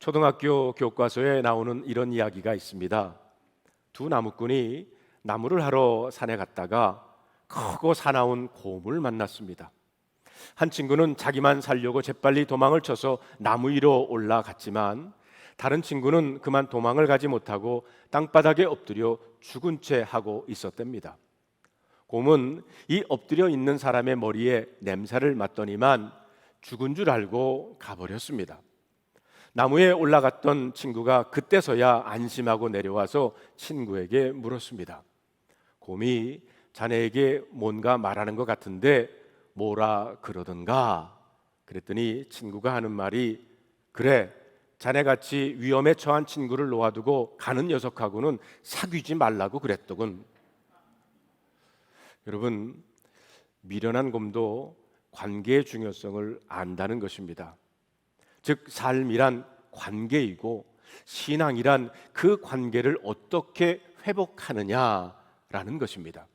초등학교 교과서에 나오는 이런 이야기가 있습니다. 두 나무꾼이 나무를 하러 산에 갔다가 크고 사나운 곰을 만났습니다. 한 친구는 자기만 살려고 재빨리 도망을 쳐서 나무 위로 올라갔지만 다른 친구는 그만 도망을 가지 못하고 땅바닥에 엎드려 죽은 채 하고 있었답니다. 곰은 이 엎드려 있는 사람의 머리에 냄새를 맡더니만 죽은 줄 알고 가버렸습니다. 나무에 올라갔던 친구가 그때서야 안심하고 내려와서 친구에게 물었습니다. 곰이 자네에게 뭔가 말하는 것 같은데 뭐라 그러던가? 그랬더니 친구가 하는 말이 그래 자네같이 위험에 처한 친구를 놓아두고 가는 녀석하고는 사귀지 말라고 그랬더군. 여러분 미련한 곰도 관계의 중요성을 안다는 것입니다. 즉 삶이란 관계이고 신앙이란 그 관계를 어떻게 회복하느냐라는 것입니다.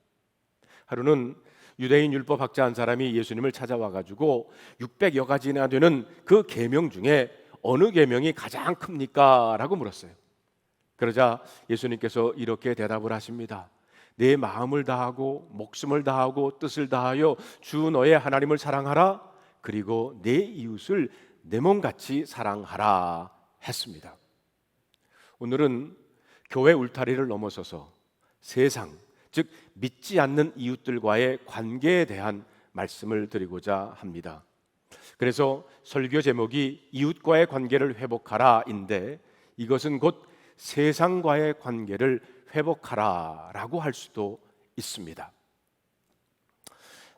하루는 유대인 율법 학자 한 사람이 예수님을 찾아와 가지고 600여 가지나 되는 그 계명 중에 어느 계명이 가장 큽니까라고 물었어요. 그러자 예수님께서 이렇게 대답을 하십니다. 내 마음을 다하고 목숨을 다하고 뜻을 다하여 주 너의 하나님을 사랑하라. 그리고 내 이웃을 내 몸같이 사랑하라 했습니다. 오늘은 교회 울타리를 넘어서서 세상, 즉 믿지 않는 이웃들과의 관계에 대한 말씀을 드리고자 합니다. 그래서 설교 제목이 이웃과의 관계를 회복하라인데 이것은 곧 세상과의 관계를 회복하라라고 할 수도 있습니다.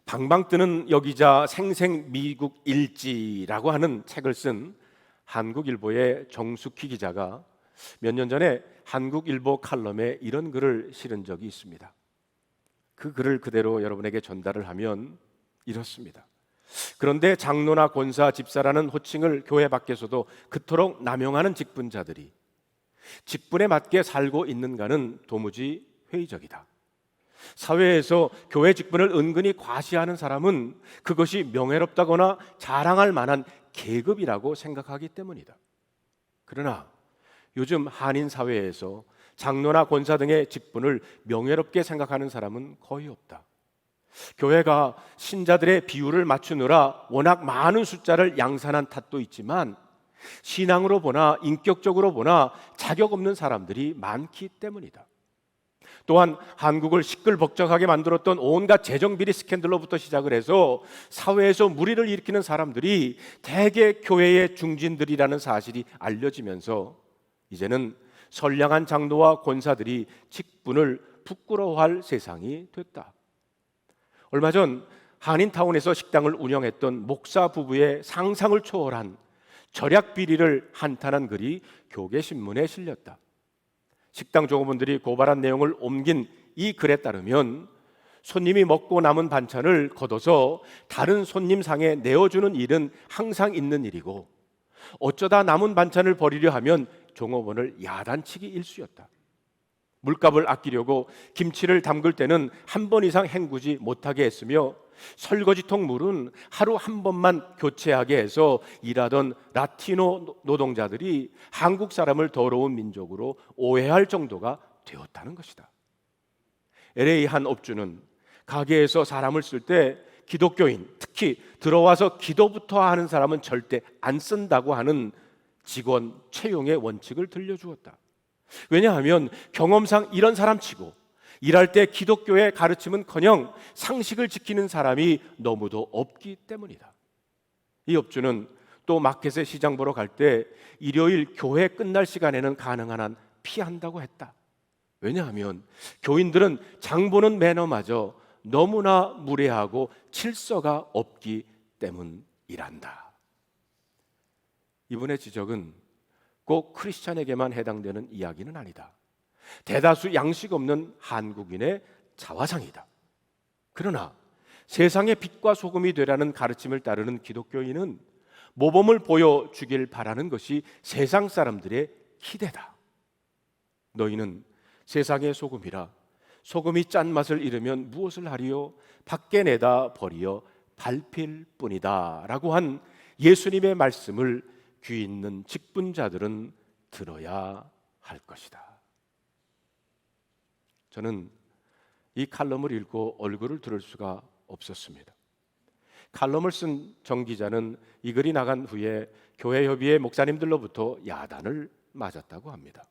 방방 뜨는 여기자 생생 미국 일지라고 하는 책을 쓴 한국일보의 정숙희 기자가 몇 년 전에 한국일보 칼럼에 이런 글을 실은 적이 있습니다. 그 글을 그대로 여러분에게 전달을 하면 이렇습니다. 그런데 장로나 권사, 집사라는 호칭을 교회 밖에서도 그토록 남용하는 직분자들이 직분에 맞게 살고 있는가는 도무지 회의적이다. 사회에서 교회 직분을 은근히 과시하는 사람은 그것이 명예롭다거나 자랑할 만한 계급이라고 생각하기 때문이다. 그러나 요즘 한인 사회에서 장로나 권사 등의 직분을 명예롭게 생각하는 사람은 거의 없다. 교회가 신자들의 비율을 맞추느라 워낙 많은 숫자를 양산한 탓도 있지만 신앙으로 보나 인격적으로 보나 자격 없는 사람들이 많기 때문이다. 또한 한국을 시끌벅적하게 만들었던 온갖 재정 비리 스캔들로부터 시작을 해서 사회에서 무리를 일으키는 사람들이 대개 교회의 중진들이라는 사실이 알려지면서 이제는 선량한 장로와 권사들이 직분을 부끄러워할 세상이 됐다. 얼마 전 한인타운에서 식당을 운영했던 목사 부부의 상상을 초월한 절약 비리를 한탄한 글이 교계 신문에 실렸다. 식당 종업원들이 고발한 내용을 옮긴 이 글에 따르면 손님이 먹고 남은 반찬을 걷어서 다른 손님 상에 내어주는 일은 항상 있는 일이고 어쩌다 남은 반찬을 버리려 하면 종업원을 야단치기 일쑤였다. 물값을 아끼려고 김치를 담글 때는 한 번 이상 헹구지 못하게 했으며 설거지통 물은 하루 한 번만 교체하게 해서 일하던 라티노 노동자들이 한국 사람을 더러운 민족으로 오해할 정도가 되었다는 것이다. LA 한 업주는 가게에서 사람을 쓸 때 기독교인, 특히 들어와서 기도부터 하는 사람은 절대 안 쓴다고 하는 직원 채용의 원칙을 들려주었다. 왜냐하면 경험상 이런 사람 치고 일할 때 기독교의 가르침은커녕 상식을 지키는 사람이 너무도 없기 때문이다. 이 업주는 또 마켓에 시장 보러 갈 때 일요일 교회 끝날 시간에는 가능한 한 피한다고 했다. 왜냐하면 교인들은 장 보는 매너마저 너무나 무례하고 질서가 없기 때문이란다. 이분의 지적은 꼭 크리스찬에게만 해당되는 이야기는 아니다. 대다수 양식 없는 한국인의 자화상이다. 그러나 세상의 빛과 소금이 되라는 가르침을 따르는 기독교인은 모범을 보여주길 바라는 것이 세상 사람들의 기대다. 너희는 세상의 소금이라 소금이 짠 맛을 잃으면 무엇을 하리요? 밖에 내다 버리어 밟힐 뿐이다. 라고 한 예수님의 말씀을 귀 있는 직분자들은 들어야 할 것이다. 저는 이 칼럼을 읽고 얼굴을 들을 수가 없었습니다. 칼럼을 쓴 정 기자는 이 글이 나간 후에 교회 협의회 목사님들로부터 야단을 맞았다고 합니다.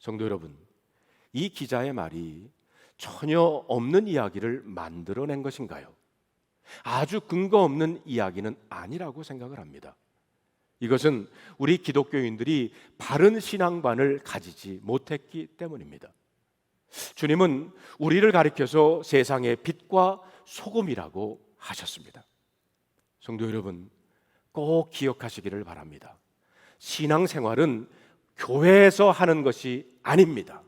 성도 여러분, 이 기자의 말이 전혀 없는 이야기를 만들어낸 것인가요? 아주 근거 없는 이야기는 아니라고 생각을 합니다. 이것은 우리 기독교인들이 바른 신앙관을 가지지 못했기 때문입니다. 주님은 우리를 가리켜서 세상의 빛과 소금이라고 하셨습니다. 성도 여러분, 꼭 기억하시기를 바랍니다. 신앙생활은 교회에서 하는 것이 아닙니다.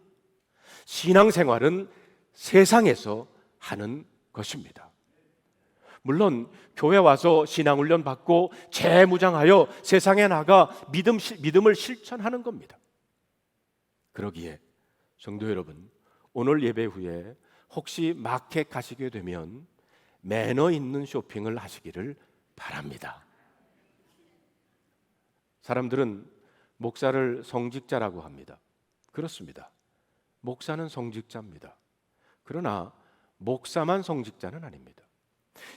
신앙생활은 세상에서 하는 것입니다. 물론 교회 와서 신앙 훈련 받고 재무장하여 세상에 나가 믿음 믿음을 실천하는 겁니다. 그러기에 성도 여러분, 오늘 예배 후에 혹시 마켓 가시게 되면 매너 있는 쇼핑을 하시기를 바랍니다. 사람들은 목사를 성직자라고 합니다. 그렇습니다. 목사는 성직자입니다. 그러나 목사만 성직자는 아닙니다.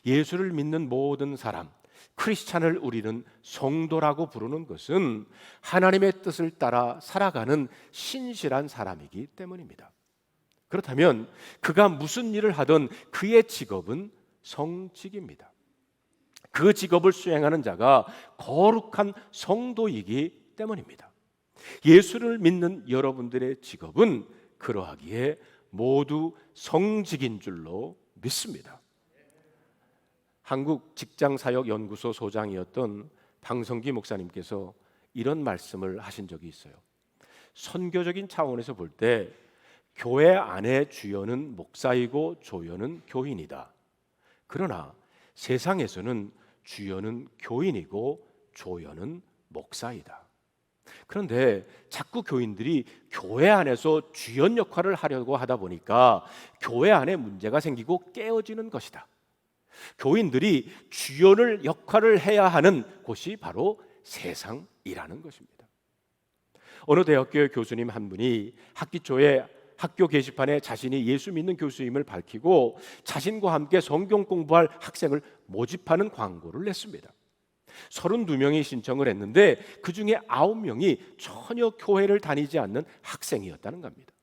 예수를 믿는 모든 사람, 크리스찬을 우리는 성도라고 부르는 것은 하나님의 뜻을 따라 살아가는 신실한 사람이기 때문입니다. 그렇다면 그가 무슨 일을 하든 그의 직업은 성직입니다. 그 직업을 수행하는 자가 거룩한 성도이기 때문입니다. 예수를 믿는 여러분들의 직업은 그러하기에 모두 성직인 줄로 믿습니다. 한국 직장 사역 연구소 소장이었던 방성기 목사님께서 이런 말씀을 하신 적이 있어요. 선교적인 차원에서 볼때 교회 안의 주연은 목사이고 조연은 교인이다. 그러나 세상에서는 주연은 교인이고 조연은 목사이다. 그런데 자꾸 교인들이 교회 안에서 주연 역할을 하려고 하다 보니까 교회 안에 문제가 생기고 깨어지는 것이다. 교인들이 주연을 역할을 해야 하는 곳이 바로 세상이라는 것입니다. 어느 대학교 교수님 한 분이 학기 초에 학교 게시판에 자신이 예수 믿는 교수임을 밝히고 자신과 함께 성경 공부할 학생을 모집하는 광고를 냈습니다. 32명이 신청을 했는데 그 중에 9명이 전혀 교회를 다니지 않는 학생이었다는 겁니다.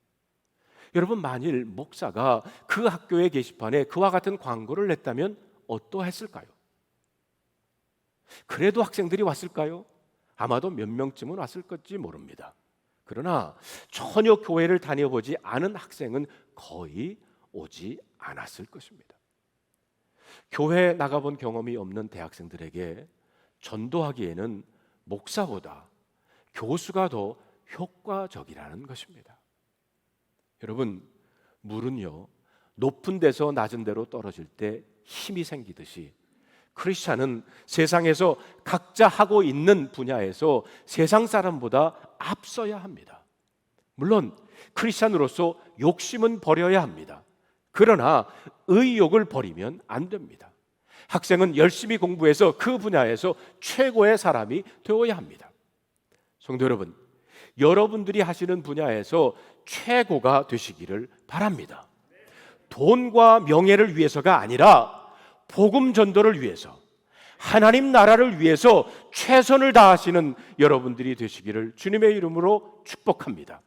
여러분 만일 목사가 그 학교의 게시판에 그와 같은 광고를 냈다면 어떠했을까요? 그래도 학생들이 왔을까요? 아마도 몇 명쯤은 왔을 건지 모릅니다. 그러나 전혀 교회를 다녀보지 않은 학생은 거의 오지 않았을 것입니다. 교회 나가본 경험이 없는 대학생들에게 전도하기에는 목사보다 교수가 더 효과적이라는 것입니다. 여러분, 물은요, 높은 데서 낮은 데로 떨어질 때 힘이 생기듯이 크리스찬은 세상에서 각자 하고 있는 분야에서 세상 사람보다 앞서야 합니다. 물론 크리스찬으로서 욕심은 버려야 합니다. 그러나 의욕을 버리면 안 됩니다. 학생은 열심히 공부해서 그 분야에서 최고의 사람이 되어야 합니다. 성도 여러분, 여러분들이 하시는 분야에서 최고가 되시기를 바랍니다. 돈과 명예를 위해서가 아니라 복음 전도를 위해서 하나님 나라를 위해서 최선을 다하시는 여러분들이 되시기를 주님의 이름으로 축복합니다.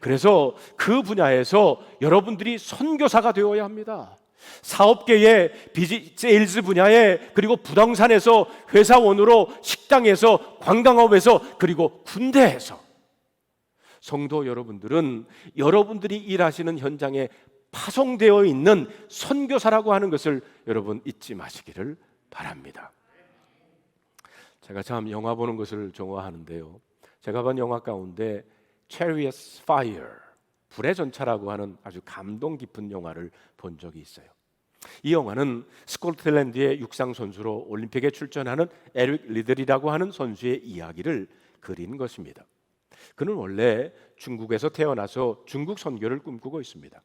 그래서 그 분야에서 여러분들이 선교사가 되어야 합니다. 사업계의 비즈 세일즈 분야에 그리고 부동산에서 회사원으로 식당에서 관광업에서 그리고 군대에서 성도 여러분들은 여러분들이 일하시는 현장에 파송되어 있는 선교사라고 하는 것을 여러분 잊지 마시기를 바랍니다. 제가 참 영화 보는 것을 좋아하는데요. 제가 본 영화 가운데 Chariots Fire 불의 전차라고 하는 아주 감동 깊은 영화를 본 적이 있어요. 이 영화는 스코틀랜드의 육상 선수로 올림픽에 출전하는 에릭 리들이라고 하는 선수의 이야기를 그린 것입니다. 그는 원래 중국에서 태어나서 중국 선교를 꿈꾸고 있습니다.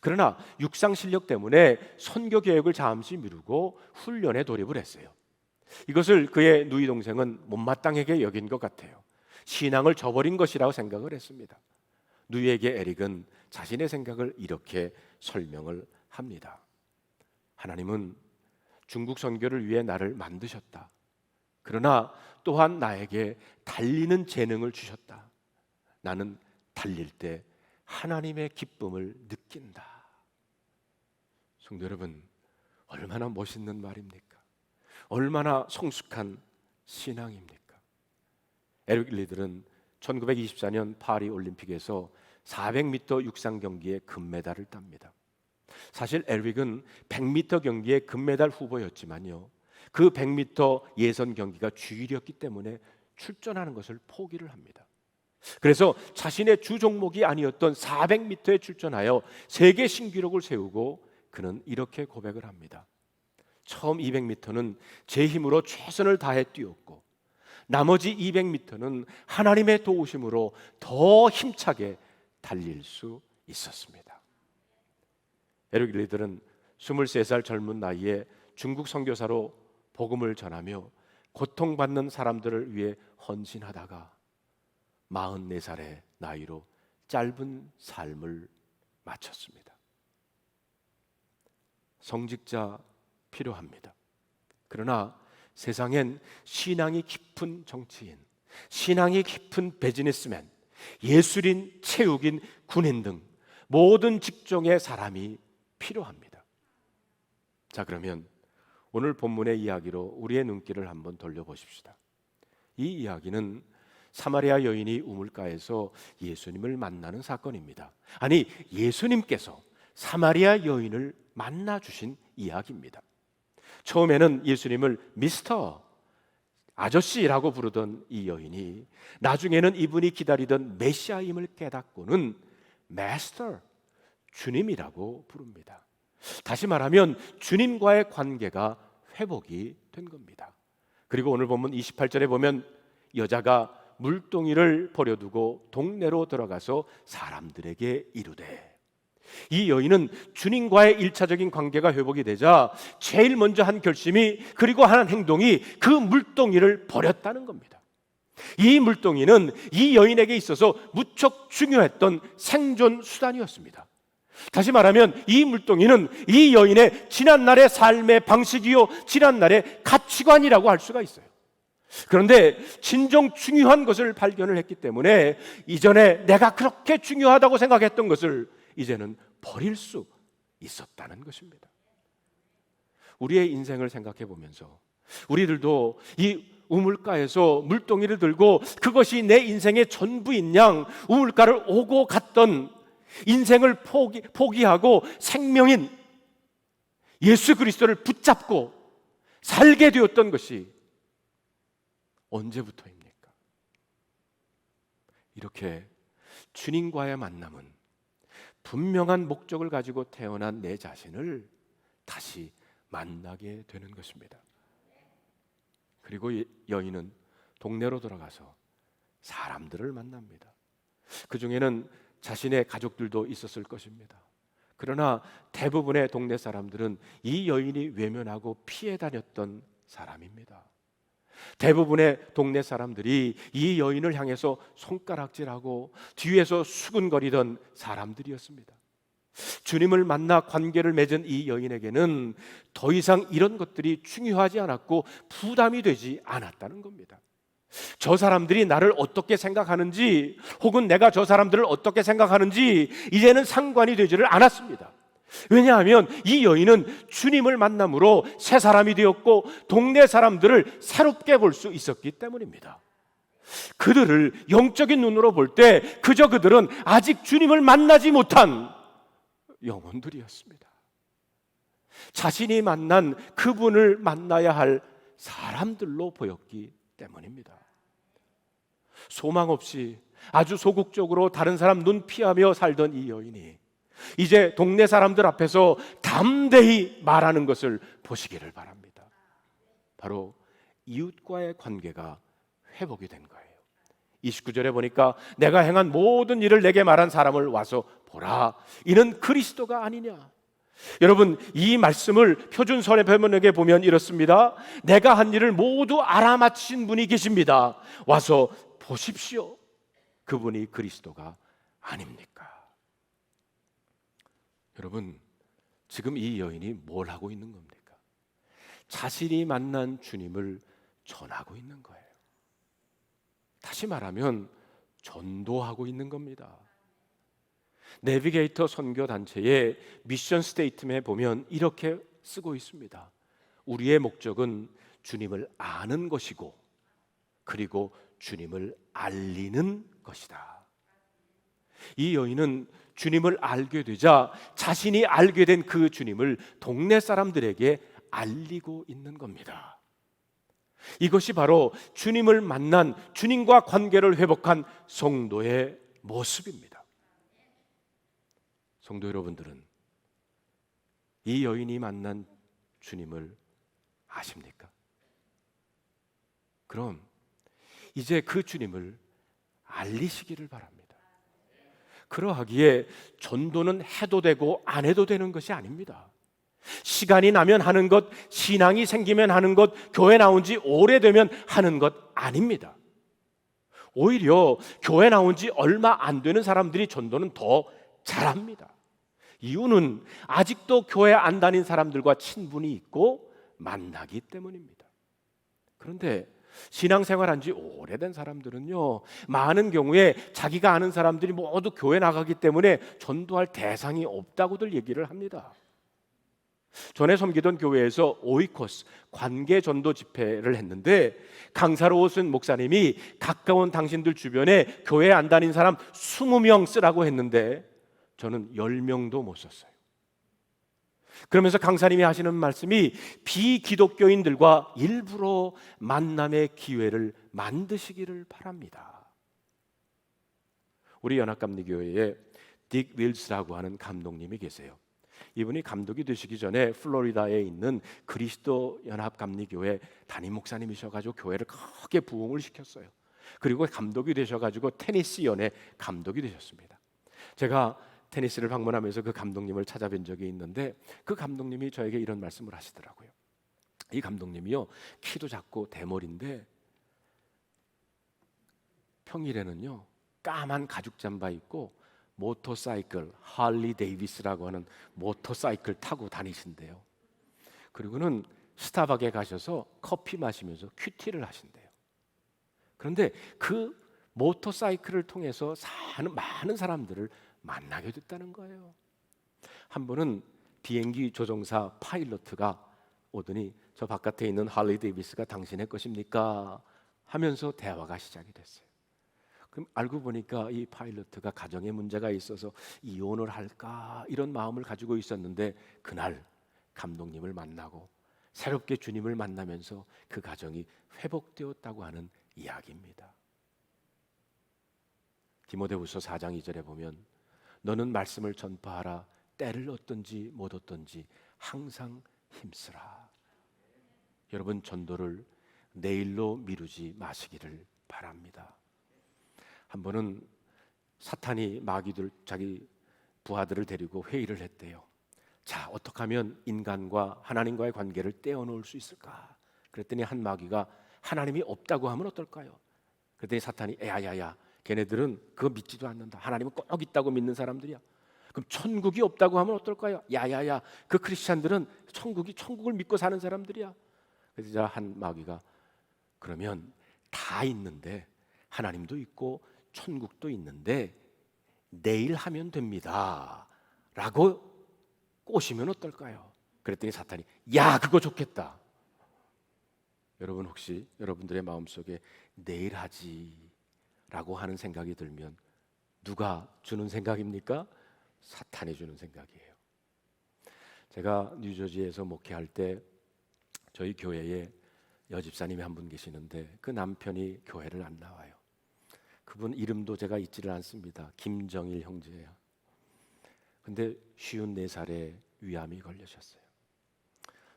그러나 육상 실력 때문에 선교 계획을 잠시 미루고 훈련에 돌입을 했어요. 이것을 그의 누이 동생은 못마땅하게 여긴 것 같아요. 신앙을 저버린 것이라고 생각을 했습니다. 누이에게 에릭은 자신의 생각을 이렇게 설명을 합니다. 하나님은 중국 선교를 위해 나를 만드셨다. 그러나 또한 나에게 달리는 재능을 주셨다. 나는 달릴 때 하나님의 기쁨을 느낀다. 성도 여러분, 얼마나 멋있는 말입니까? 얼마나 성숙한 신앙입니까? 에릭 리들은 1924년 파리 올림픽에서 400m 육상 경기에 금메달을 땁니다. 사실 에릭은 100m 경기에 금메달 후보였지만요. 그 100m 예선 경기가 주일이었기 때문에 출전하는 것을 포기를 합니다. 그래서 자신의 주 종목이 아니었던 400m에 출전하여 세계 신기록을 세우고 그는 이렇게 고백을 합니다. 처음 200m는 제 힘으로 최선을 다해 뛰었고 나머지 200m는 하나님의 도우심으로 더 힘차게 달릴 수 있었습니다. 에릭 리들은 23살 젊은 나이에 중국 선교사로 복음을 전하며 고통받는 사람들을 위해 헌신하다가 44살의 나이로 짧은 삶을 마쳤습니다. 성직자 필요합니다. 그러나 세상엔 신앙이 깊은 정치인, 신앙이 깊은 비즈니스맨, 예술인, 체육인, 군인 등 모든 직종의 사람이 필요합니다. 자, 그러면 오늘 본문의 이야기로 우리의 눈길을 한번 돌려보십시다. 이 이야기는 사마리아 여인이 우물가에서 예수님을 만나는 사건입니다. 아니, 예수님께서 사마리아 여인을 만나 주신 이야기입니다. 처음에는 예수님을 미스터 아저씨라고 부르던 이 여인이 나중에는 이분이 기다리던 메시아임을 깨닫고는 마스터 주님이라고 부릅니다. 다시 말하면 주님과의 관계가 회복이 된 겁니다. 그리고 오늘 보면 28절에 보면 여자가 물동이를 버려두고 동네로 들어가서 사람들에게 이르되 이 여인은 주님과의 일차적인 관계가 회복이 되자 제일 먼저 한 결심이 그리고 하는 행동이 그 물동이를 버렸다는 겁니다. 이 물동이는 이 여인에게 있어서 무척 중요했던 생존 수단이었습니다. 다시 말하면 이 물동이는 이 여인의 지난날의 삶의 방식이요, 지난날의 가치관이라고 할 수가 있어요. 그런데 진정 중요한 것을 발견을 했기 때문에 이전에 내가 그렇게 중요하다고 생각했던 것을 이제는 버릴 수 있었다는 것입니다. 우리의 인생을 생각해 보면서 우리들도 이 우물가에서 물동이를 들고 그것이 내 인생의 전부인 양 우물가를 오고 갔던 인생을 포기, 포기하고 생명인 예수 그리스도를 붙잡고 살게 되었던 것이 언제부터입니까? 이렇게 주님과의 만남은 분명한 목적을 가지고 태어난 내 자신을 다시 만나게 되는 것입니다. 그리고 여인은 동네로 돌아가서 사람들을 만납니다. 그 중에는 자신의 가족들도 있었을 것입니다. 그러나 대부분의 동네 사람들은 이 여인이 외면하고 피해 다녔던 사람입니다. 대부분의 동네 사람들이 이 여인을 향해서 손가락질하고 뒤에서 수근거리던 사람들이었습니다. 주님을 만나 관계를 맺은 이 여인에게는 더 이상 이런 것들이 중요하지 않았고 부담이 되지 않았다는 겁니다. 저 사람들이 나를 어떻게 생각하는지 혹은 내가 저 사람들을 어떻게 생각하는지 이제는 상관이 되지를 않았습니다. 왜냐하면 이 여인은 주님을 만남으로 새 사람이 되었고 동네 사람들을 새롭게 볼 수 있었기 때문입니다. 그들을 영적인 눈으로 볼 때 그저 그들은 아직 주님을 만나지 못한 영혼들이었습니다. 자신이 만난 그분을 만나야 할 사람들로 보였기 때문입니다. 소망 없이 아주 소극적으로 다른 사람 눈 피하며 살던 이 여인이 이제 동네 사람들 앞에서 담대히 말하는 것을 보시기를 바랍니다. 바로 이웃과의 관계가 회복이 된 거예요. 29절에 보니까 내가 행한 모든 일을 내게 말한 사람을 와서 보라. 이는 그리스도가 아니냐. 여러분 이 말씀을 표준 선의 변문에게 보면 이렇습니다. 내가 한 일을 모두 알아맞힌 분이 계십니다. 와서 보십시오. 그분이 그리스도가 아닙니까? 여러분 지금 이 여인이 뭘 하고 있는 겁니까? 자신이 만난 주님을 전하고 있는 거예요. 다시 말하면 전도하고 있는 겁니다. 내비게이터 선교 단체의 미션 스테이트ment에 보면 이렇게 쓰고 있습니다. 우리의 목적은 주님을 아는 것이고 그리고 주님을 알리는 것이다. 이 여인은 주님을 알게 되자 자신이 알게 된 그 주님을 동네 사람들에게 알리고 있는 겁니다. 이것이 바로 주님을 만난 주님과 관계를 회복한 성도의 모습입니다. 성도 여러분들은 이 여인이 만난 주님을 아십니까? 그럼 이제 그 주님을 알리시기를 바랍니다. 그러하기에 전도는 해도 되고 안 해도 되는 것이 아닙니다. 시간이 나면 하는 것, 신앙이 생기면 하는 것, 교회 나온 지 오래되면 하는 것 아닙니다. 오히려 교회 나온 지 얼마 안 되는 사람들이 전도는 더 잘합니다. 이유는 아직도 교회 안 다닌 사람들과 친분이 있고 만나기 때문입니다. 그런데 신앙생활 한지 오래된 사람들은요, 많은 경우에 자기가 아는 사람들이 모두 교회 나가기 때문에 전도할 대상이 없다고들 얘기를 합니다. 전에 섬기던 교회에서 오이코스 관계 전도 집회를 했는데 강사로 오신 목사님이 가까운 당신들 주변에 교회 안 다닌 사람 20명 쓰라고 했는데 저는 10명도 못 썼어요. 그러면서 강사님이 하시는 말씀이 비기독교인들과 일부러 만남의 기회를 만드시기를 바랍니다. 우리 연합감리교회에 딕 윌스라고 하는 감독님이 계세요. 이분이 감독이 되시기 전에 플로리다에 있는 그리스도 연합감리교회 담임 목사님이셔가지고 교회를 크게 부흥을 시켰어요. 그리고 감독이 되셔가지고 테니스 연의 감독이 되셨습니다. 제가 테니스를 방문하면서 그 감독님을 찾아뵌 적이 있는데 그 감독님이 저에게 이런 말씀을 하시더라고요. 이 감독님이요 키도 작고 대머리인데 평일에는요 까만 가죽 잠바 입고 모터사이클 할리 데이비스라고 하는 모터사이클 타고 다니신대요. 그리고는 스타벅에 가셔서 커피 마시면서 큐티를 하신대요. 그런데 그 모터사이클을 통해서 사는 많은 사람들을 만나게 됐다는 거예요. 한 번은 비행기 조종사 파일럿가 오더니 저 바깥에 있는 할리 데이비스가 당신의 것입니까? 하면서 대화가 시작이 됐어요. 그럼 알고 보니까 이 파일럿가 가정에 문제가 있어서 이혼을 할까 이런 마음을 가지고 있었는데 그날 감독님을 만나고 새롭게 주님을 만나면서 그 가정이 회복되었다고 하는 이야기입니다. 디모데후서 4장 2절에 보면 너는 말씀을 전파하라 때를 얻든지 못 얻든지 항상 힘쓰라. 여러분 전도를 내일로 미루지 마시기를 바랍니다. 한 번은 사탄이 마귀들 자기 부하들을 데리고 회의를 했대요. 자, 어떻게 하면 인간과 하나님과의 관계를 떼어놓을 수 있을까? 그랬더니 한 마귀가 하나님이 없다고 하면 어떨까요? 그랬더니 사탄이 야야야, 걔네들은 그거 믿지도 않는다. 하나님은 꼭 있다고 믿는 사람들이야. 그럼 천국이 없다고 하면 어떨까요? 야야야, 그 크리스찬들은 천국이 천국을 믿고 사는 사람들이야. 그래서 한 마귀가 그러면 다 있는데 하나님도 있고 천국도 있는데 내일 하면 됩니다. 라고 꼬시면 어떨까요? 그랬더니 사탄이 야 그거 좋겠다. 여러분 혹시 여러분들의 마음 속에 내일 하지 라고 하는 생각이 들면 누가 주는 생각입니까? 사탄이 주는 생각이에요. 제가 뉴저지에서 목회할 때 저희 교회에 여집사님이 한 분 계시는데 그 남편이 교회를 안 나와요. 그분 이름도 제가 잊지를 않습니다. 김정일 형제예요. 근데 쉬운 네 살에 위암이 걸리셨어요.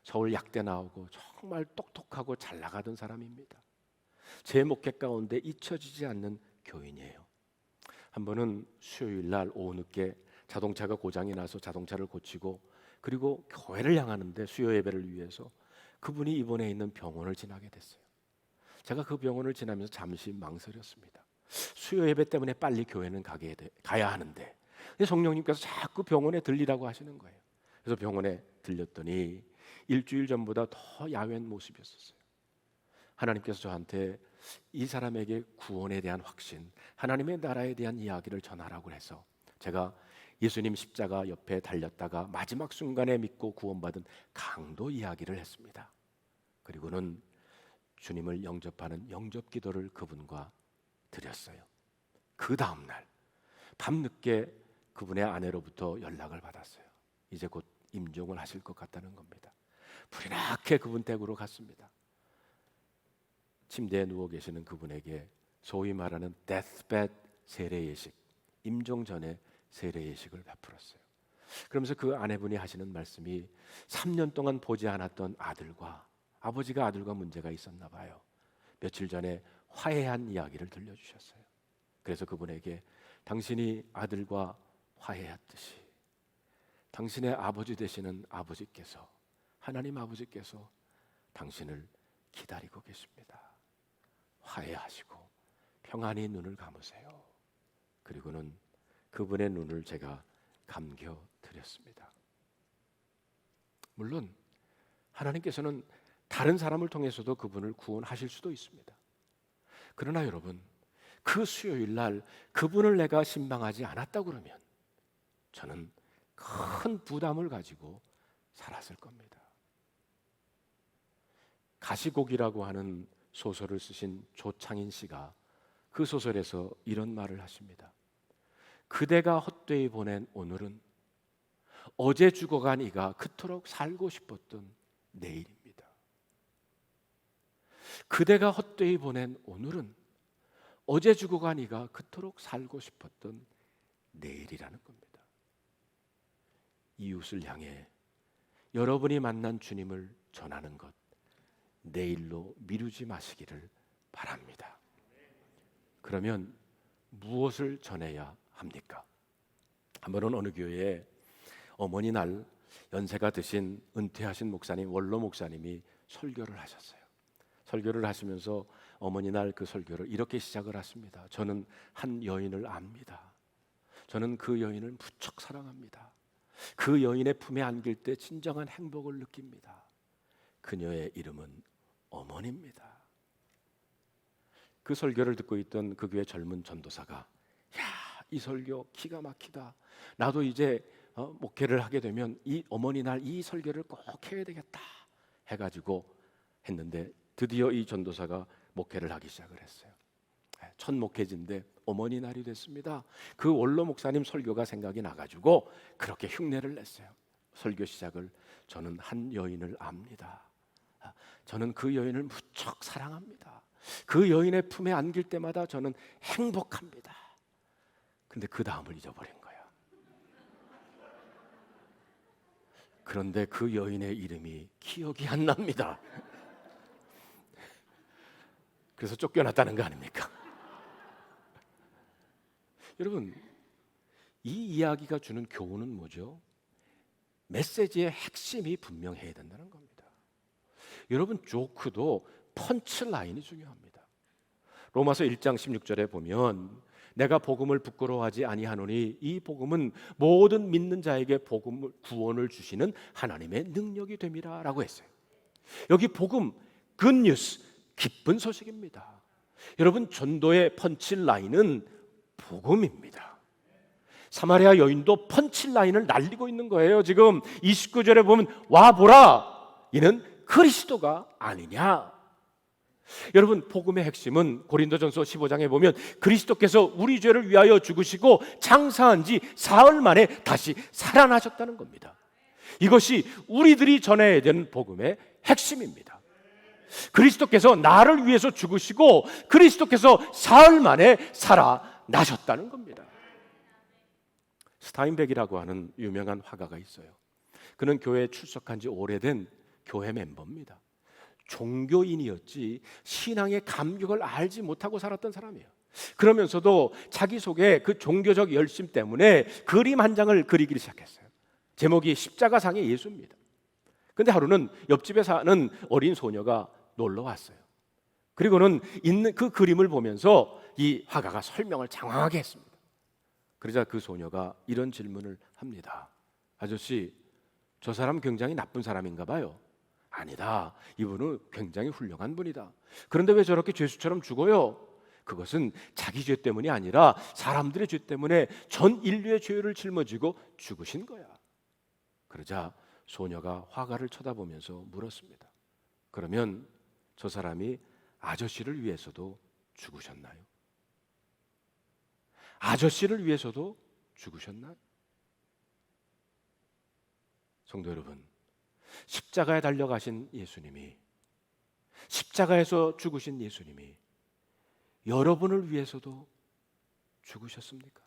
서울 약대 나오고 정말 똑똑하고 잘 나가던 사람입니다. 제 목회 가운데 잊혀지지 않는 교인이에요. 한 번은 수요일 날 오후 늦게 자동차가 고장이 나서 자동차를 고치고 그리고 교회를 향하는데 수요 예배를 위해서 그분이 입원해 있는 병원을 지나게 됐어요. 제가 그 병원을 지나면서 잠시 망설였습니다. 수요 예배 때문에 빨리 교회는 가게 돼, 가야 하는데 성령님께서 자꾸 병원에 들리라고 하시는 거예요. 그래서 병원에 들렸더니 일주일 전보다 더 야외한 모습이었어요. 하나님께서 저한테 이 사람에게 구원에 대한 확신, 하나님의 나라에 대한 이야기를 전하라고 해서 제가 예수님 십자가 옆에 달렸다가 마지막 순간에 믿고 구원받은 강도 이야기를 했습니다. 그리고는 주님을 영접하는 영접 기도를 그분과 드렸어요. 그 다음 날 밤늦게 그분의 아내로부터 연락을 받았어요. 이제 곧 임종을 하실 것 같다는 겁니다. 불이 나게 그분 댁으로 갔습니다. 침대에 누워 계시는 그분에게 소위 말하는 데스벳 세례 예식, 임종 전에 세례 예식을 베풀었어요. 그러면서 그 아내분이 하시는 말씀이 3년 동안 보지 않았던 아들과 아버지가 아들과 문제가 있었나 봐요. 며칠 전에 화해한 이야기를 들려주셨어요. 그래서 그분에게 당신이 아들과 화해했듯이 당신의 아버지 되시는 아버지께서 하나님 아버지께서 당신을 기다리고 계십니다. 화해하시고 평안히 눈을 감으세요. 그리고는 그분의 눈을 제가 감겨 드렸습니다. 물론 하나님께서는 다른 사람을 통해서도 그분을 구원하실 수도 있습니다. 그러나 여러분, 그 수요일 날 그분을 내가 신방하지 않았다 그러면 저는 큰 부담을 가지고 살았을 겁니다. 가시곡이라고 하는 소설을 쓰신 조창인 씨가 그 소설에서 이런 말을 하십니다. 그대가 헛되이 보낸 오늘은 어제 죽어간 이가 그토록 살고 싶었던 내일입니다. 그대가 헛되이 보낸 오늘은 어제 죽어간 이가 그토록 살고 싶었던 내일이라는 겁니다. 이웃을 향해 여러분이 만난 주님을 전하는 것 내일로 미루지 마시기를 바랍니다. 그러면 무엇을 전해야 합니까? 한 번은 어느 교회에 어머니 날 연세가 드신 은퇴하신 목사님 원로 목사님이 설교를 하셨어요. 설교를 하시면서 어머니 날 그 설교를 이렇게 시작을 하십니다. 저는 한 여인을 압니다. 저는 그 여인을 무척 사랑합니다. 그 여인의 품에 안길 때 진정한 행복을 느낍니다. 그녀의 이름은 어머니입니다. 그 설교를 듣고 있던 그 교회 젊은 전도사가 야, 이 설교 기가 막히다. 나도 이제 어, 목회를 하게 되면 이 어머니 날 이 설교를 꼭 해야 되겠다 해가지고 했는데 드디어 이 전도사가 목회를 하기 시작을 했어요. 네, 첫 목회지인데 어머니 날이 됐습니다. 그 원로 목사님 설교가 생각이 나가지고 그렇게 흉내를 냈어요. 설교 시작을 저는 한 여인을 압니다. 저는 그 여인을 무척 사랑합니다. 그 여인의 품에 안길 때마다 저는 행복합니다. 근데 그 다음을 잊어버린 거야. 그런데 그 여인의 이름이 기억이 안 납니다. 그래서 쫓겨났다는 거 아닙니까? 여러분, 이 이야기가 주는 교훈은 뭐죠? 메시지의 핵심이 분명해야 된다는 겁니다. 여러분, 조크도 펀치라인이 중요합니다. 로마서 1장 16절에 보면 내가 복음을 부끄러워하지 아니하노니 이 복음은 모든 믿는 자에게 복음을 구원을 주시는 하나님의 능력이 됨이라라고 했어요. 여기 복음 굿뉴스 기쁜 소식입니다. 여러분 전도의 펀치라인은 복음입니다. 사마리아 여인도 펀치라인을 날리고 있는 거예요. 지금 29절에 보면 와 보라 이는 그리스도가 아니냐. 여러분 복음의 핵심은 고린도전서 15장에 보면 그리스도께서 우리 죄를 위하여 죽으시고 장사한 지 사흘 만에 다시 살아나셨다는 겁니다. 이것이 우리들이 전해야 되는 복음의 핵심입니다. 그리스도께서 나를 위해서 죽으시고 그리스도께서 사흘 만에 살아나셨다는 겁니다. 스타인백이라고 하는 유명한 화가가 있어요. 그는 교회에 출석한 지 오래된 교회 멤버입니다. 종교인이었지 신앙의 감격을 알지 못하고 살았던 사람이에요. 그러면서도 자기 속에 그 종교적 열심 때문에 그림 한 장을 그리기 시작했어요. 제목이 십자가상의 예수입니다. 근데 하루는 옆집에 사는 어린 소녀가 놀러 왔어요. 그리고는 있는 그 그림을 보면서 이 화가가 설명을 장황하게 했습니다. 그러자 그 소녀가 이런 질문을 합니다. 아저씨, 저 사람 굉장히 나쁜 사람인가 봐요. 아니다. 이분은 굉장히 훌륭한 분이다. 그런데 왜 저렇게 죄수처럼 죽어요? 그것은 자기 죄 때문이 아니라 사람들의 죄 때문에 전 인류의 죄를 짊어지고 죽으신 거야. 그러자 소녀가 화가를 쳐다보면서 물었습니다. 그러면 저 사람이 아저씨를 위해서도 죽으셨나요? 아저씨를 위해서도 죽으셨나요? 성도 여러분, 십자가에 달려가신 예수님이 십자가에서 죽으신 예수님이 여러분을 위해서도 죽으셨습니까?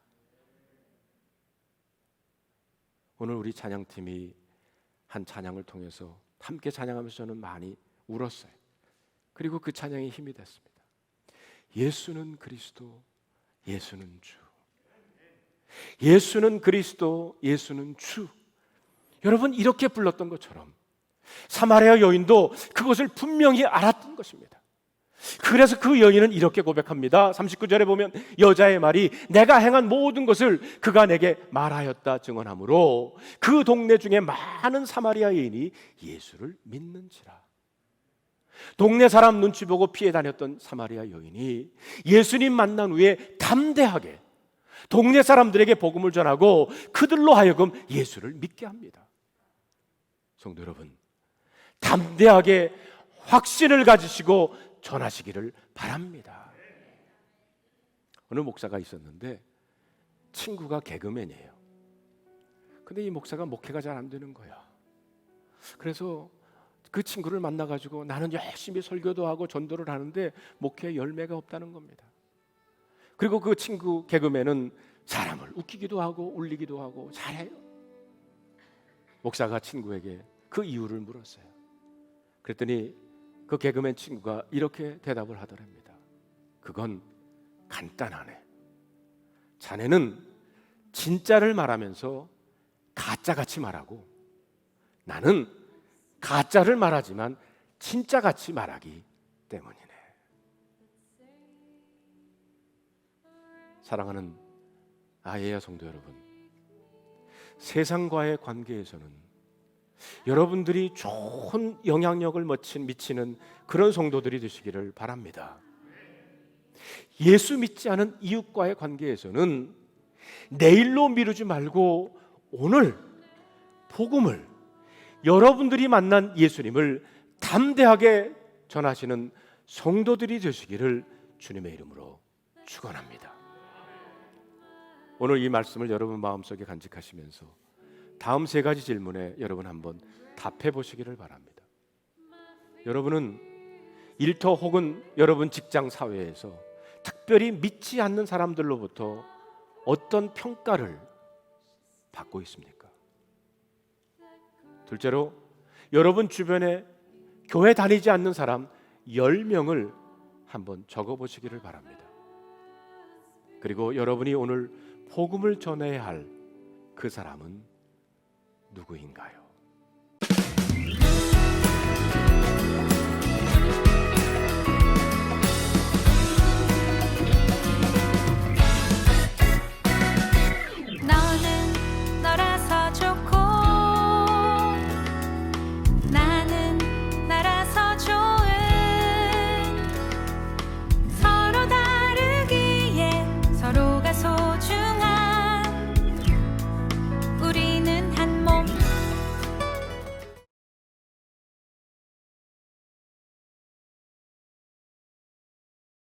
오늘 우리 찬양팀이 한 찬양을 통해서 함께 찬양하면서 저는 많이 울었어요. 그리고 그 찬양이 힘이 됐습니다. 예수는 그리스도, 예수는 주. 예수는 그리스도, 예수는 주. 여러분 이렇게 불렀던 것처럼 사마리아 여인도 그것을 분명히 알았던 것입니다. 그래서 그 여인은 이렇게 고백합니다. 39절에 보면 여자의 말이 내가 행한 모든 것을 그가 내게 말하였다 증언하므로 그 동네 중에 많은 사마리아 여인이 예수를 믿는지라. 동네 사람 눈치 보고 피해 다녔던 사마리아 여인이 예수님 만난 후에 담대하게 동네 사람들에게 복음을 전하고 그들로 하여금 예수를 믿게 합니다. 성도 여러분, 담대하게 확신을 가지시고 전하시기를 바랍니다. 어느 목사가 있었는데 친구가 개그맨이에요. 근데 이 목사가 목회가 잘 안 되는 거야. 그래서 그 친구를 만나 가지고 나는 열심히 설교도 하고 전도를 하는데 목회에 열매가 없다는 겁니다. 그리고 그 친구 개그맨은 사람을 웃기기도 하고 울리기도 하고 잘해요. 목사가 친구에게 그 이유를 물었어요. 그랬더니 그 개그맨 친구가 이렇게 대답을 하더랍니다. 그건 간단하네. 자네는 진짜를 말하면서 가짜같이 말하고 나는 가짜를 말하지만 진짜같이 말하기 때문이네. 사랑하는 아예야 성도 여러분. 세상과의 관계에서는 여러분들이 좋은 영향력을 미치는 그런 성도들이 되시기를 바랍니다. 예수 믿지 않은 이웃과의 관계에서는 내일로 미루지 말고 오늘 복음을 여러분들이 만난 예수님을 담대하게 전하시는 성도들이 되시기를 주님의 이름으로 축원합니다. 오늘 이 말씀을 여러분 마음속에 간직하시면서 다음 세 가지 질문에 여러분 한번 답해 보시기를 바랍니다. 여러분은 일터 혹은 여러분 직장 사회에서 특별히 믿지 않는 사람들로부터 어떤 평가를 받고 있습니까? 둘째로 여러분 주변에 교회 다니지 않는 사람 10명을 한번 적어 보시기를 바랍니다. 그리고 여러분이 오늘 복음을 전해야 할 그 사람은 누구인가요?